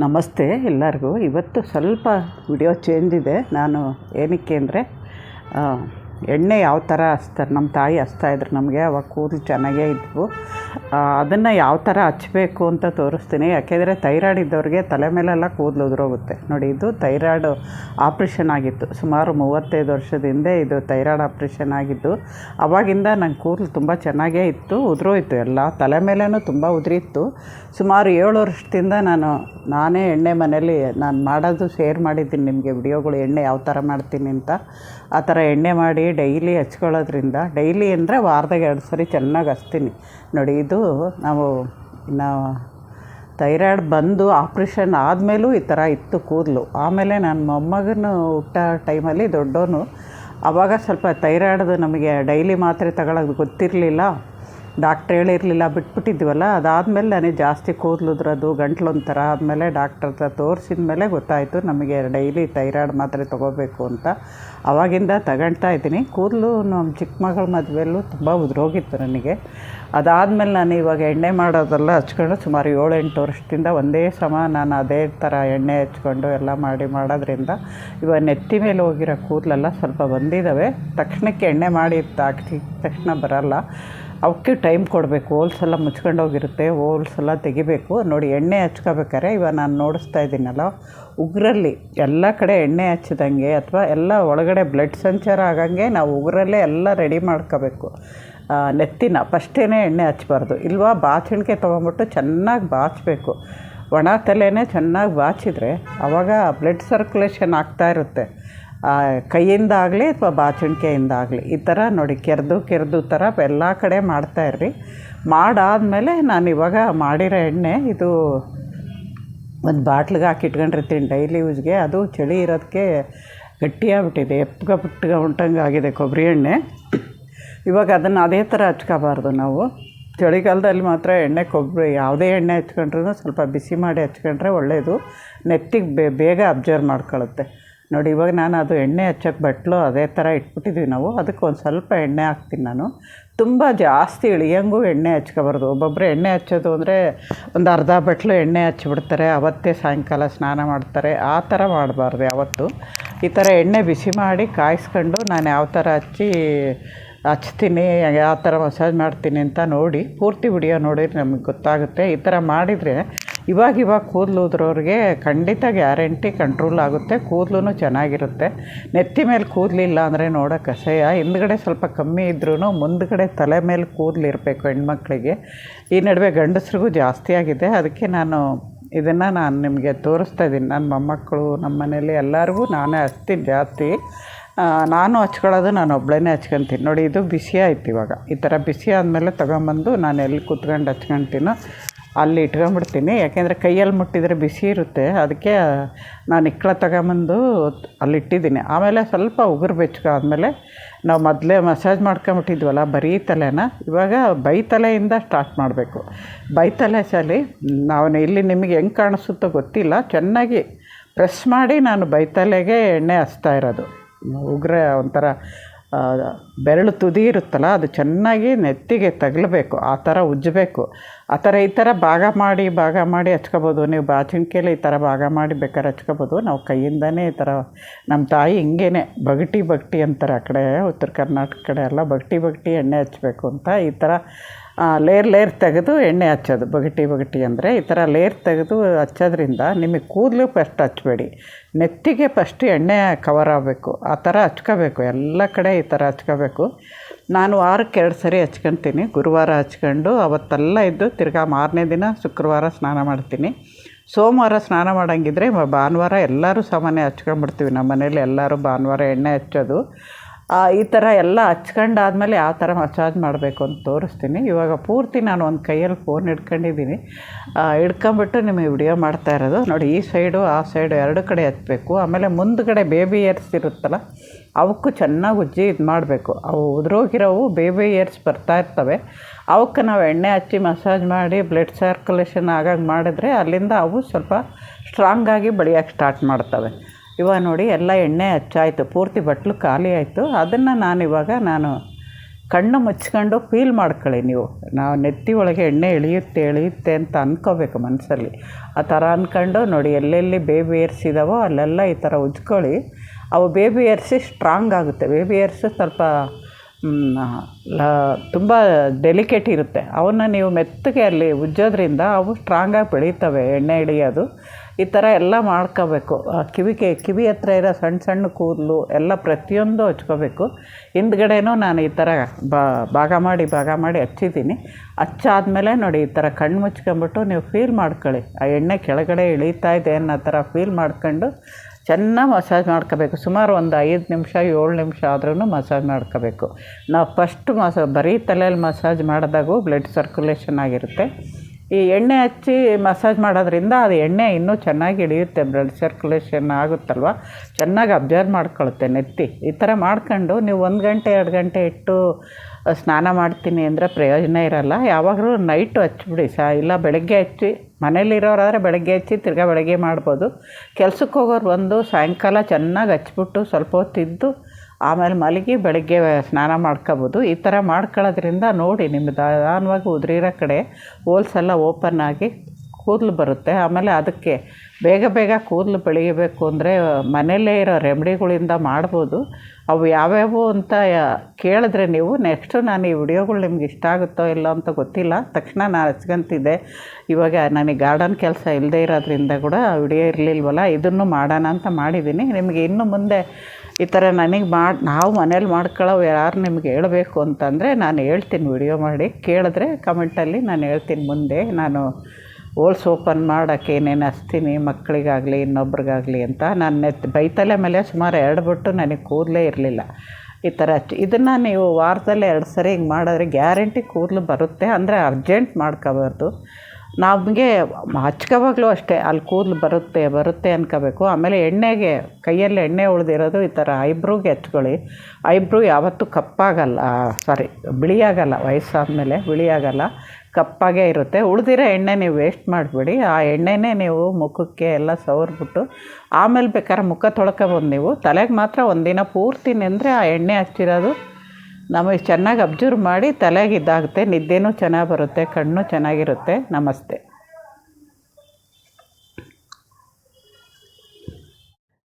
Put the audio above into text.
ನಮಸ್ತೆ ಎಲ್ಲರಿಗೂ. ಇವತ್ತು ಸ್ವಲ್ಪ ವಿಡಿಯೋ ಚೇಂಜ್ ಇದೆ. ನಾನು ಏನಕ್ಕೆ ಅಂದರೆ ಎಣ್ಣೆ ಯಾವ ಥರ ಹಚ್ತಾರೆ ನಮ್ಮ ತಾಯಿ ಹಚ್ತಾಯಿದ್ರು ನಮಗೆ, ಅವಾಗ ಕೂದಲು ಚೆನ್ನಾಗೇ ಇದ್ವು. ಅದನ್ನು ಯಾವ ಥರ ಹಚ್ಬೇಕು ಅಂತ ತೋರಿಸ್ತೀನಿ. ಯಾಕೆಂದರೆ ಥೈರಾಯ್ಡ್ ಇದ್ದವ್ರಿಗೆ ತಲೆ ಮೇಲೆಲ್ಲ ಕೂದಲು ಉದುರೋಗುತ್ತೆ. ನೋಡಿ, ಇದು ಥೈರಾಯ್ಡ್ ಆಪ್ರೇಷನ್ ಆಗಿತ್ತು. ಸುಮಾರು ಮೂವತ್ತೈದು ವರ್ಷದ ಹಿಂದೆ ಇದು ಥೈರಾಯ್ಡ್ ಆಪ್ರೇಷನ್ ಆಗಿದ್ದು, ಅವಾಗಿಂದ ನಂಗೆ ಕೂದಲು ತುಂಬ ಚೆನ್ನಾಗೇ ಇತ್ತು, ಉದುರೋಯಿತು ಎಲ್ಲ. ತಲೆ ಮೇಲೇನೂ ತುಂಬ ಉದುರಿತ್ತು. ಸುಮಾರು ಏಳು ವರ್ಷದಿಂದ ನಾನು, ನಾನೇ ಎಣ್ಣೆ ಮನೇಲಿ ನಾನು ಮಾಡೋದು ಶೇರ್ ಮಾಡಿದ್ದೀನಿ ನಿಮಗೆ ವಿಡಿಯೋಗಳು, ಎಣ್ಣೆ ಯಾವ ಥರ ಮಾಡ್ತೀನಿ ಅಂತ. ಆ ಥರ ಎಣ್ಣೆ ಮಾಡಿ ಡೈಲಿ ಹಚ್ಕೊಳ್ಳೋದ್ರಿಂದ, ಡೈಲಿ ಅಂದರೆ ವಾರದಾಗ ಎರಡು ಸರಿ ಚೆನ್ನಾಗಿ ಹಚ್ತೀನಿ. ನೋಡಿ ಇದು ನಾವು ಇನ್ನು ಥೈರಾಯ್ಡ್ ಬಂದು ಆಪ್ರೇಷನ್ ಆದಮೇಲೂ ಈ ಥರ ಇತ್ತು ಕೂದಲು. ಆಮೇಲೆ ನನ್ನ ಮೊಮ್ಮಗನ ಹುಟ್ಟ ಟೈಮಲ್ಲಿ ದೊಡ್ಡವನು. ಆವಾಗ ಸ್ವಲ್ಪ ಥೈರಾಯ್ಡ್ದು ನಮಗೆ ಡೈಲಿ ಮಾತ್ರೆ ತಗೊಳ್ಳೋದು ಗೊತ್ತಿರಲಿಲ್ಲ. ಡಾಕ್ಟ್ರ್ ಹೇಳಿರಲಿಲ್ಲ, ಬಿಟ್ಬಿಟ್ಟಿದ್ವಲ್ಲ, ಅದಾದಮೇಲೆ ನನಗೆ ಜಾಸ್ತಿ ಕೂದಲು ಉದ್ರೋದು ಗಂಟ್ಲು ಒಂಥರ ಆದಮೇಲೆ ಡಾಕ್ಟ್ರ್ ಹತ್ರ ತೋರಿಸಿದ ಮೇಲೆ ಗೊತ್ತಾಯಿತು ನಮಗೆ ಡೈಲಿ ಥೈರಾಯ್ಡ್ ಮಾತ್ರೆ ತೊಗೋಬೇಕು ಅಂತ. ಆವಾಗಿಂದ ತಗೊಳ್ತಾ ಇದ್ದೀನಿ. ಕೂದಲು ನಮ್ಮ ಚಿಕ್ಕ ಮಗಳ ಮದುವೆಯಲ್ಲೂ ತುಂಬ ಉದುರೋಗಿತ್ತು ನನಗೆ. ಅದಾದಮೇಲೆ ನಾನು ಇವಾಗ ಎಣ್ಣೆ ಮಾಡೋದೆಲ್ಲ ಹಚ್ಕೊಂಡು ಸುಮಾರು ಏಳು ಎಂಟು ವರ್ಷದಿಂದ ಒಂದೇ ಸಮ ನಾನು ಅದೇ ಥರ ಎಣ್ಣೆ ಹಚ್ಕೊಂಡು ಎಲ್ಲ ಮಾಡಿ ಮಾಡೋದ್ರಿಂದ ಇವಾಗ ನೆತ್ತಿ ಮೇಲೆ ಹೋಗಿರೋ ಕೂದಲೆಲ್ಲ ಸ್ವಲ್ಪ ಬಂದಿದ್ದಾವೆ. ತಕ್ಷಣಕ್ಕೆ ಎಣ್ಣೆ ಮಾಡಿ ಹಾಕ್ಸಿದ ತಕ್ಷಣ ಬರಲ್ಲ. ಅವಕ್ಕೆ ಟೈಮ್ ಕೊಡಬೇಕು. ಹೋಲ್ಸ್ ಎಲ್ಲ ಮುಚ್ಕೊಂಡು ಹೋಗಿರುತ್ತೆ. ಹೋಲ್ಸ್ ಎಲ್ಲ ತೆಗಿಬೇಕು. ನೋಡಿ, ಎಣ್ಣೆ ಹಚ್ಕೋಬೇಕಾರೆ ಇವಾಗ ನಾನು ನೋಡಿಸ್ತಾ ಇದ್ದೀನಲ್ಲ, ಉಗುರಲ್ಲಿ ಎಲ್ಲ ಕಡೆ ಎಣ್ಣೆ ಹಚ್ಚಿದಂಗೆ ಅಥವಾ ಎಲ್ಲ ಒಳಗಡೆ ಬ್ಲಡ್ ಸಂಚಾರ ಆಗಂಗೆ ನಾವು ಉಗುರಲ್ಲೇ ಎಲ್ಲ ರೆಡಿ ಮಾಡ್ಕೋಬೇಕು. ನೆತ್ತಿನ ಫಸ್ಟೇ ಎಣ್ಣೆ ಹಚ್ಚಬಾರ್ದು ಇಲ್ವಾ, ಬಾಚಣಿಕೆ ತೊಗೊಂಬಿಟ್ಟು ಚೆನ್ನಾಗಿ ಬಾಚಬೇಕು. ಒಣ ತಲೆನೇ ಚೆನ್ನಾಗಿ ಬಾಚಿದರೆ ಆವಾಗ ಬ್ಲಡ್ ಸರ್ಕ್ಯುಲೇಷನ್ ಆಗ್ತಾ ಇರುತ್ತೆ. ಕೈಯಿಂದ ಆಗಲಿ ಅಥವಾ ಬಾಚಣಿಕೆಯಿಂದ ಆಗಲಿ ಈ ಥರ ನೋಡಿ ಕೆರೆದು ಕೆರೆದು ಥರ ಎಲ್ಲ ಕಡೆ ಮಾಡ್ತಾಯಿರ್ರಿ ಮಾಡಾದಮೇಲೆ ನಾನು ಇವಾಗ ಮಾಡಿರೋ ಎಣ್ಣೆ, ಇದು ಒಂದು ಬಾಟ್ಲಿಗೆ ಹಾಕಿ ಇಟ್ಕೊಂಡಿರ್ತೀನಿ ಡೈಲಿ ಯೂಸ್ಗೆ. ಅದು ಚಳಿ ಇರೋದಕ್ಕೆ ಗಟ್ಟಿಯಾಗ್ಬಿಟ್ಟಿದೆ ಎಪ್ಪಗ ಪುಟ್ಗ ಉಂಟಂಗೆ ಆಗಿದೆ ಕೊಬ್ಬರಿ ಎಣ್ಣೆ. ಇವಾಗ ಅದನ್ನು ಅದೇ ಥರ ಹಚ್ಕೋಬಾರ್ದು ನಾವು. ಚಳಿಗಾಲದಲ್ಲಿ ಮಾತ್ರ ಎಣ್ಣೆ ಕೊಬ್ಬರಿ, ಯಾವುದೇ ಎಣ್ಣೆ ಹಚ್ಕೊಂಡ್ರೂ ಸ್ವಲ್ಪ ಬಿಸಿ ಮಾಡಿ ಹಚ್ಕೊಂಡ್ರೆ ಒಳ್ಳೆಯದು ನೆತ್ತಿಗೆ ಬೇಗ ಅಬ್ಸರ್ವ್ ಮಾಡ್ಕೊಳ್ಳುತ್ತೆ ನೋಡಿ, ಇವಾಗ ನಾನು ಅದು ಎಣ್ಣೆ ಹಚ್ಚೋಕ್ಕೆ ಬಟ್ಲು ಅದೇ ಥರ ಇಟ್ಬಿಟ್ಟಿದ್ವಿ ನಾವು. ಅದಕ್ಕೆ ಒಂದು ಸ್ವಲ್ಪ ಎಣ್ಣೆ ಹಾಕ್ತೀನಿ ನಾನು. ತುಂಬ ಜಾಸ್ತಿ ಇಳಿಯಂಗೂ ಎಣ್ಣೆ ಹಚ್ಕೋಬಾರ್ದು. ಒಬ್ಬೊಬ್ಬರು ಎಣ್ಣೆ ಹಚ್ಚೋದು ಅಂದರೆ ಒಂದು ಅರ್ಧ ಬಟ್ಲು ಎಣ್ಣೆ ಹಚ್ಚಿಬಿಡ್ತಾರೆ ಅವತ್ತೇ ಸಾಯಂಕಾಲ ಸ್ನಾನ ಮಾಡ್ತಾರೆ. ಆ ಥರ ಮಾಡಬಾರ್ದು ಯಾವತ್ತು. ಈ ಥರ ಎಣ್ಣೆ ಬಿಸಿ ಮಾಡಿ ಕಾಯಿಸ್ಕೊಂಡು ನಾನು ಯಾವ ಥರ ಹಚ್ಚಿ ಹಚ್ತೀನಿ, ಯಾವ ಥರ ಮಸಾಜ್ ಮಾಡ್ತೀನಿ ಅಂತ ನೋಡಿ, ಪೂರ್ತಿ ವಿಡಿಯೋ ನೋಡಿದ್ರೆ ನಮಗೆ ಗೊತ್ತಾಗುತ್ತೆ. ಈ ಥರ ಮಾಡಿದರೆ ಇವಾಗ ಇವಾಗ ಕೂದಲು ಉದ್ರೋರಿಗೆ ಖಂಡಿತ ಗ್ಯಾರಂಟಿ ಕಂಟ್ರೋಲ್ ಆಗುತ್ತೆ ಕೂದಲು ಚೆನ್ನಾಗಿರುತ್ತೆ. ನೆತ್ತಿ ಮೇಲೆ ಕೂದಲಿಲ್ಲ ಅಂದರೆ ನೋಡೋಕೆ ಅಸಹ್ಯ. ಹಿಂದ್ಗಡೆ ಸ್ವಲ್ಪ ಕಮ್ಮಿ ಇದ್ರೂ ಮುಂದ್ಗಡೆ ತಲೆ ಮೇಲೆ ಕೂದಲು ಇರಬೇಕು ಹೆಣ್ಮಕ್ಳಿಗೆ. ಈ ನಡುವೆ ಗಂಡಸ್ರಿಗೂ ಜಾಸ್ತಿ ಆಗಿದೆ. ಅದಕ್ಕೆ ನಾನು ಇದನ್ನು ನಾನು ನಿಮಗೆ ತೋರಿಸ್ತಾ ಇದ್ದೀನಿ. ನನ್ನ ಮೊಮ್ಮಕ್ಕಳು ನಮ್ಮ ಮನೇಲಿ ಎಲ್ಲರಿಗೂ ನಾನೇ ಹಚ್ತೀನಿ ಜಾಸ್ತಿ. ನಾನು ಹಚ್ಕೊಳ್ಳೋದು ನಾನು ಒಬ್ಬಳೇ ಹಚ್ಕೊತೀನಿ. ನೋಡಿ, ಇದು ಬಿಸಿ ಆಯ್ತು ಇವಾಗ. ಈ ಥರ ಬಿಸಿ ಆದಮೇಲೆ ತೊಗೊಂಬಂದು ನಾನು ಎಲ್ಲಿ ಕೂತ್ಕೊಂಡು ಹಚ್ಕೊತೀನೋ ಅಲ್ಲಿ ಇಟ್ಕೊಂಬಿಡ್ತೀನಿ ಯಾಕೆಂದರೆ ಕೈಯಲ್ಲಿ ಮುಟ್ಟಿದರೆ ಬಿಸಿ ಇರುತ್ತೆ. ಅದಕ್ಕೆ ನಾನು ಇಕ್ಕಳ ತಗೊಂಬಂದು ಅಲ್ಲಿ ಇಟ್ಟಿದ್ದೀನಿ. ಆಮೇಲೆ ಸ್ವಲ್ಪ ಉಗುರು ಬೆಚ್ಚಗಾದ್ಮೇಲೆ ನಾವು ಮೊದಲೇ ಮಸಾಜ್ ಮಾಡ್ಕೊಂಬಿಟ್ಟಿದ್ವಲ್ಲ, ಬರೀ ತಲೆನ, ಇವಾಗ ಬೈತಲೆಯಿಂದ ಸ್ಟಾರ್ಟ್ ಮಾಡಬೇಕು. ಬೈತಲೆ ಸಲಿ ನಾವು ಇಲ್ಲಿ ನಿಮಗೆ ಹೆಂಗೆ ಕಾಣಿಸುತ್ತೋ ಗೊತ್ತಿಲ್ಲ. ಚೆನ್ನಾಗಿ ಪ್ರೆಸ್ ಮಾಡಿ ನಾನು ಬೈತಲೆಗೆ ಎಣ್ಣೆ ಹಚ್ತಾ ಇರೋದು. ಉಗುರ ಒಂಥರ ಬೆರಳು ತುದಿ ಇರುತ್ತಲ್ಲ, ಅದು ಚೆನ್ನಾಗಿ ನೆತ್ತಿಗೆ ತಗಲಬೇಕು, ಆ ಥರ ಉಜ್ಜಬೇಕು. ಆ ಥರ ಈ ಥರ ಭಾಗ ಮಾಡಿ ಭಾಗ ಮಾಡಿ ಹಚ್ಕೋಬೋದು. ನೀವು ಬಾಚಣಿಕೆಯಲ್ಲಿ ಈ ಥರ ಭಾಗ ಮಾಡಿ ಬೇಕಾದ್ರೆ ಹಚ್ಕೋಬೋದು. ನಾವು ಕೈಯಿಂದನೇ ಈ ಥರ, ನಮ್ಮ ತಾಯಿ ಹಿಂಗೇನೆ ಬಗಟಿ ಬಗಟಿ ಅಂತಾರೆ ಆ ಕಡೆ, ಉತ್ತರ ಕರ್ನಾಟಕ ಕಡೆ ಎಲ್ಲ ಬಗಟಿ ಬಗಟಿ ಎಣ್ಣೆ ಹಚ್ಚಬೇಕು ಅಂತ ಈ ಥರ ಲೇರ್ ಲೇರ್ ತೆಗೆದು ಎಣ್ಣೆ ಹಚ್ಚೋದು. ಬಗಟಿ ಬಗಟಿ ಅಂದರೆ ಈ ಥರ ಲೇರ್ ತೆಗೆದು ಹಚ್ಚೋದ್ರಿಂದ ನಿಮಗೆ ಕೂದಲು ಫಸ್ಟ್ ಹಚ್ಚಬೇಡಿ. ನೆತ್ತಿಗೆ ಫಸ್ಟ್ ಎಣ್ಣೆ ಕವರ್ ಆಗಬೇಕು. ಆ ಥರ ಹಚ್ಕೋಬೇಕು. ಎಲ್ಲ ಕಡೆ ಈ ಥರ ಹಚ್ಕೋಬೇಕು. ನಾನು ವಾರಕ್ಕೆ ಎರಡು ಸರಿ ಹಚ್ಕೊತೀನಿ. ಗುರುವಾರ ಹಚ್ಕೊಂಡು ಅವತ್ತೆಲ್ಲ ಇದ್ದು ತಿರ್ಗಾ ಮಾರನೇ ದಿನ ಶುಕ್ರವಾರ ಸ್ನಾನ ಮಾಡ್ತೀನಿ. ಸೋಮವಾರ ಸ್ನಾನ ಮಾಡೋಂಗಿದ್ರೆ ಭಾನುವಾರ ಎಲ್ಲರೂ ಸಾಮಾನ್ಯ ಹಚ್ಕೊಂಡ್ಬಿಡ್ತೀವಿ. ನಮ್ಮ ಮನೇಲಿ ಎಲ್ಲರೂ ಭಾನುವಾರ ಎಣ್ಣೆ ಹಚ್ಚೋದು. ಈ ಥರ ಎಲ್ಲ ಹಚ್ಕೊಂಡಾದ್ಮೇಲೆ ಯಾವ ಥರ ಮಸಾಜ್ ಮಾಡಬೇಕು ಅಂತ ತೋರಿಸ್ತೀನಿ. ಇವಾಗ ಪೂರ್ತಿ ನಾನು ಒಂದು ಕೈಯಲ್ಲಿ ಫೋನ್ ಹಿಡ್ಕೊಂಡಿದ್ದೀನಿ. ಹಿಡ್ಕೊಂಬಿಟ್ಟು ನಿಮಗೆ ವಿಡಿಯೋ ಮಾಡ್ತಾ ಇರೋದು. ನೋಡಿ, ಈ ಸೈಡು ಆ ಸೈಡು ಎರಡು ಕಡೆ ಹಚ್ಚಬೇಕು ಆಮೇಲೆ ಮುಂದ್ಗಡೆ ಬೇಬಿ ಏರ್ಸ್ ಇರುತ್ತಲ್ಲ, ಅವಕ್ಕೂ ಚೆನ್ನಾಗಿ ಉಜ್ಜಿ ಇದು ಮಾಡಬೇಕು. ಅವು ಉದುರೋಗಿರೋವು ಬೇಬಿ ಏರ್ಸ್ ಬರ್ತಾ ಇರ್ತವೆ. ಅವಕ್ಕೆ ನಾವು ಎಣ್ಣೆ ಹಚ್ಚಿ ಮಸಾಜ್ ಮಾಡಿ ಬ್ಲಡ್ ಸರ್ಕ್ಯುಲೇಷನ್ ಆಗಾಗ ಮಾಡಿದ್ರೆ ಅಲ್ಲಿಂದ ಅವು ಸ್ವಲ್ಪ ಸ್ಟ್ರಾಂಗಾಗಿ ಬೆಳೆಯೋಕ್ಕೆ ಸ್ಟಾರ್ಟ್ ಮಾಡ್ತವೆ. ಇವಾಗ ನೋಡಿ ಎಲ್ಲ ಎಣ್ಣೆ ಹಚ್ಚಾಯಿತು, ಪೂರ್ತಿ ಬಟ್ಲು ಖಾಲಿ ಆಯಿತು. ಅದನ್ನು ನಾನು ಇವಾಗ ನಾನು ಕಣ್ಣು ಮುಚ್ಕೊಂಡು ಫೀಲ್ ಮಾಡ್ಕೊಳ್ಳಿ ನೀವು. ನಾವು ನೆತ್ತಿ ಒಳಗೆ ಎಣ್ಣೆ ಇಳಿಯುತ್ತೆ ಇಳಿಯುತ್ತೆ ಅಂತ ಅಂದ್ಕೋಬೇಕು ಮನಸ್ಸಲ್ಲಿ ಆ ಥರ ಅಂದ್ಕೊಂಡು ನೋಡಿ ಎಲ್ಲೆಲ್ಲಿ ಬೇಬಿ ಏರ್ಸಿದಾವೋ ಅಲ್ಲೆಲ್ಲ ಈ ಥರ ಉಜ್ಕೊಳ್ಳಿ. ಅವು ಬೇಬಿ ಏರ್ಸಿ ಸ್ಟ್ರಾಂಗ್ ಆಗುತ್ತೆ. ಬೇಬಿ ಏರ್ಸು ಸ್ವಲ್ಪ ತುಂಬ ಡೆಲಿಕೇಟ್ ಇರುತ್ತೆ. ಅವನ್ನ ನೀವು ಮೆತ್ತಗೆ ಅಲ್ಲಿ ಉಜ್ಜೋದ್ರಿಂದ ಅವು ಸ್ಟ್ರಾಂಗಾಗಿ ಬೆಳೀತವೆ, ಎಣ್ಣೆ ಹಿಡಿಯೋದು ಈ ಥರ ಎಲ್ಲ ಮಾಡ್ಕೋಬೇಕು. ಕಿವಿಗೆ, ಕಿವಿ ಹತ್ರ ಇರೋ ಸಣ್ಣ ಸಣ್ಣ ಕೂದಲು ಎಲ್ಲ ಪ್ರತಿಯೊಂದು ಹಚ್ಕೋಬೇಕು. ಹಿಂದ್ಗಡೆನೂ ನಾನು ಈ ಥರ ಭಾಗ ಮಾಡಿ ಭಾಗ ಮಾಡಿ ಹಚ್ಚಿದ್ದೀನಿ. ಹಚ್ಚಾದ್ಮೇಲೆ ನೋಡಿ ಈ ಥರ ಕಣ್ಣು ಮುಚ್ಕೊಂಬಿಟ್ಟು ನೀವು ಫೀಲ್ ಮಾಡ್ಕೊಳ್ಳಿ. ಆ ಎಣ್ಣೆ ಕೆಳಗಡೆ ಇಳೀತಾ ಇದೆ ಅನ್ನೋ ಥರ ಫೀಲ್ ಮಾಡ್ಕೊಂಡು ಚೆನ್ನಾಗಿ ಮಸಾಜ್ ಮಾಡ್ಕೋಬೇಕು. ಸುಮಾರು ಒಂದು ಐದು ನಿಮಿಷ, ಏಳು ನಿಮಿಷ ಆದ್ರೂ ಮಸಾಜ್ ಮಾಡ್ಕೋಬೇಕು. ನಾವು ಫಸ್ಟ್ ಮಸಾ ಬರೀ ತಲೆಯಲ್ಲಿ ಮಸಾಜ್ ಮಾಡಿದಾಗೂ ಬ್ಲಡ್ ಸರ್ಕ್ಯುಲೇಷನ್ ಆಗಿರುತ್ತೆ. ಈ ಎಣ್ಣೆ ಹಚ್ಚಿ ಮಸಾಜ್ ಮಾಡೋದ್ರಿಂದ ಅದು ಎಣ್ಣೆ ಇನ್ನೂ ಚೆನ್ನಾಗಿ ಇಳಿಯುತ್ತೆ ಬ್ಲಡ್ ಸರ್ಕ್ಯುಲೇಷನ್ ಆಗುತ್ತಲ್ವ? ಚೆನ್ನಾಗಿ ಅಬ್ಸರ್ವ್ ಮಾಡ್ಕೊಳುತ್ತೆ ನೆತ್ತಿ. ಈ ಥರ ಮಾಡ್ಕೊಂಡು ನೀವು ಒಂದು ಗಂಟೆ, ಎರಡು ಗಂಟೆ ಇಟ್ಟು ಸ್ನಾನ ಮಾಡ್ತೀನಿ ಅಂದರೆ ಪ್ರಯೋಜನ ಇರೋಲ್ಲ. ಯಾವಾಗಲೂ ನೈಟು ಹಚ್ಚಿಬಿಡಿ ಸಾ, ಇಲ್ಲ ಬೆಳಗ್ಗೆ ಹಚ್ಚಿ, ಮನೇಲಿರೋರಾದರೆ ಬೆಳಗ್ಗೆ ಹಚ್ಚಿ ತಿರ್ಗಾ ಬೆಳಗ್ಗೆ ಮಾಡ್ಬೋದು. ಕೆಲ್ಸಕ್ಕೆ ಹೋಗೋರು ಬಂದು ಸಾಯಂಕಾಲ ಚೆನ್ನಾಗಿ ಹಚ್ಬಿಟ್ಟು ಸ್ವಲ್ಪ ಹೊತ್ತಿದ್ದು ಆಮೇಲೆ ಮಲಗಿ ಬೆಳಗ್ಗೆ ಸ್ನಾನ ಮಾಡ್ಕೋಬೋದು. ಈ ಥರ ಮಾಡ್ಕೊಳ್ಳೋದ್ರಿಂದ ನೋಡಿ ನಿಮ್ಗೆ ನಿಧಾನವಾಗಿ ಉದುರಿರೋ ಕಡೆ ಹೋಲ್ಸ್ ಎಲ್ಲ ಓಪನ್ ಆಗಿ ಕೂದಲು ಬರುತ್ತೆ. ಆಮೇಲೆ ಅದಕ್ಕೆ ಬೇಗ ಬೇಗ ಕೂದಲು ಬೆಳೀಬೇಕು ಅಂದರೆ ಮನೆಯಲ್ಲೇ ಇರೋ ರೆಮಿಡಿಗಳಿಂದ ಮಾಡ್ಬೋದು. ಅವು ಯಾವ್ಯಾವು ಅಂತ ಕೇಳಿದ್ರೆ ನೀವು ನೆಕ್ಸ್ಟು ನಾನು ಈ ವಿಡಿಯೋಗಳು ನಿಮ್ಗೆ ಇಷ್ಟ ಆಗುತ್ತೋ ಇಲ್ಲೋ ಅಂತ ಗೊತ್ತಿಲ್ಲ. ತಕ್ಷಣ ನಾನು ಹಚ್ಕೊಂತಿದ್ದೆ. ಇವಾಗ ನನಗೆ ಗಾರ್ಡನ್ ಕೆಲಸ ಇಲ್ಲದೇ ಇರೋದ್ರಿಂದ ಕೂಡ ವಿಡಿಯೋ ಇರಲಿಲ್ವಲ್ಲ, ಇದನ್ನು ಮಾಡೋಣ ಅಂತ ಮಾಡಿದ್ದೀನಿ. ನಿಮಗೆ ಇನ್ನು ಮುಂದೆ ಈ ಥರ ನನಗೆ ಮಾಡಿ, ನಾವು ಮನೇಲಿ ಮಾಡ್ಕೊಳ್ಳೋ ಯಾರು ನಿಮ್ಗೆ ಹೇಳಬೇಕು ಅಂತಂದರೆ ನಾನು ಹೇಳ್ತೀನಿ ವಿಡಿಯೋ ಮಾಡಿ. ಕೇಳಿದ್ರೆ ಕಮೆಂಟಲ್ಲಿ ನಾನು ಹೇಳ್ತೀನಿ ಮುಂದೆ. ನಾನು ಹೋಲ್ಸ್ ಓಪನ್ ಮಾಡೋಕ್ಕೆ ಏನೇನು ಹಚ್ತೀನಿ, ಮಕ್ಕಳಿಗಾಗಲಿ, ಇನ್ನೊಬ್ರಿಗಾಗಲಿ ಅಂತ. ನಾನು ನೆತ್, ಬೈತಲೆ ಮೇಲೆ ಸುಮಾರು ಎರಡು ಬಿಟ್ಟು ನನಗೆ ಕೂದಲೇ ಇರಲಿಲ್ಲ. ಈ ಥರ ಇದನ್ನು ನೀವು ವಾರದಲ್ಲಿ ಎರಡು ಸರಿ ಹಿಂಗೆ ಮಾಡಿದ್ರೆ ಗ್ಯಾರಂಟಿ ಕೂದಲು ಬರುತ್ತೆ. ಅಂದರೆ ಅರ್ಜೆಂಟ್ ಮಾಡ್ಕೋಬಾರ್ದು. ನಮಗೆ ಹಚ್ಕೋವಾಗಲೂ ಅಷ್ಟೇ, ಅಲ್ಲಿ ಕೂದಲು ಬರುತ್ತೆ ಬರುತ್ತೆ ಅನ್ಕೋಬೇಕು. ಆಮೇಲೆ ಎಣ್ಣೆಗೆ, ಕೈಯಲ್ಲಿ ಎಣ್ಣೆ ಉಳಿದಿರೋದು ಈ ಥರ ಐಬ್ರೂಗೆ ಹಚ್ಕೊಳ್ಳಿ ಐಬ್ರೂ ಯಾವತ್ತೂ ಕಪ್ಪಾಗಲ್ಲ ಸಾರಿ ಬಿಳಿಯಾಗಲ್ಲ, ವಯಸ್ಸಾದಮೇಲೆ ಬಿಳಿಯಾಗಲ್ಲ, ಕಪ್ಪಾಗೇ ಇರುತ್ತೆ. ಉಳಿದಿರೋ ಎಣ್ಣೆ ನೀವು ವೇಸ್ಟ್ ಮಾಡಿಬಿಡಿ. ಆ ಎಣ್ಣೆನೇ ನೀವು ಮುಖಕ್ಕೆ ಎಲ್ಲ ಸವರ್ಬಿಟ್ಟು, ಆಮೇಲೆ ಬೇಕಾದ್ರೆ ಮುಖ ತೊಳ್ಕೊಬೋದು ನೀವು. ತಲೆಗೆ ಮಾತ್ರ ಒಂದಿನ ಪೂರ್ತಿ ನೆಂದರೆ ಆ ಎಣ್ಣೆ ಹಚ್ಚಿರೋದು ನಮಗೆ ಚೆನ್ನಾಗಿ ಅಬ್ಜರ್ವ್ ಮಾಡಿ ತಲೆಗೆ ಇದಾಗುತ್ತೆ ನಿದ್ದೆನೂ ಚೆನ್ನಾಗಿ ಬರುತ್ತೆ ಕಣ್ಣು ಚೆನ್ನಾಗಿರುತ್ತೆ. ನಮಸ್ತೆ.